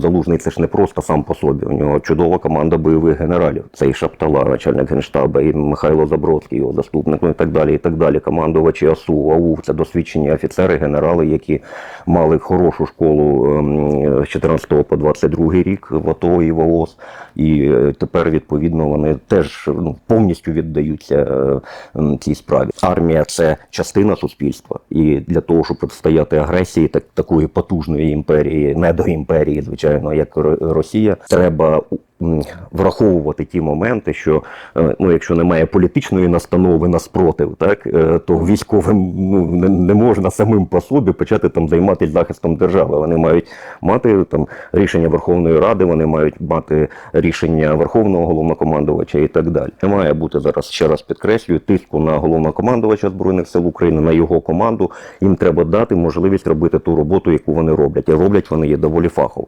Залужний це ж не просто сам по собі. У нього чудова команда бойових генералів. Це і Шаптала, начальник генштабу, і Михайло Забродський, його заступник, ну і так далі. І так далі. Командувачі АСУ, АУ це досвідчені офіцери, генерали, які мали хорошу школу ем, з 14 по 22 рік в АТО і в ООС. І е, тепер відповідно вони теж ну, повністю віддаються е, цій справі. Армія це частина суспільства, і для того, щоб протистояти агресії так, такої потужної імперії, недоімперії, звичайно, як Росія, треба враховувати ті моменти, що е, ну, якщо немає політичної настанови на спротив, так е, то військовим ну не, можна самим по собі почати там займатися захистом держави. Вони мають мати там рішення Верховної Ради, вони мають мати рішення Верховного головнокомандувача і так далі. Не має бути зараз ще раз підкреслюю тиску на головнокомандувача збройних сил України на його команду. Їм треба дати можливість робити ту роботу, яку вони роблять. І роблять вони її доволі фахово.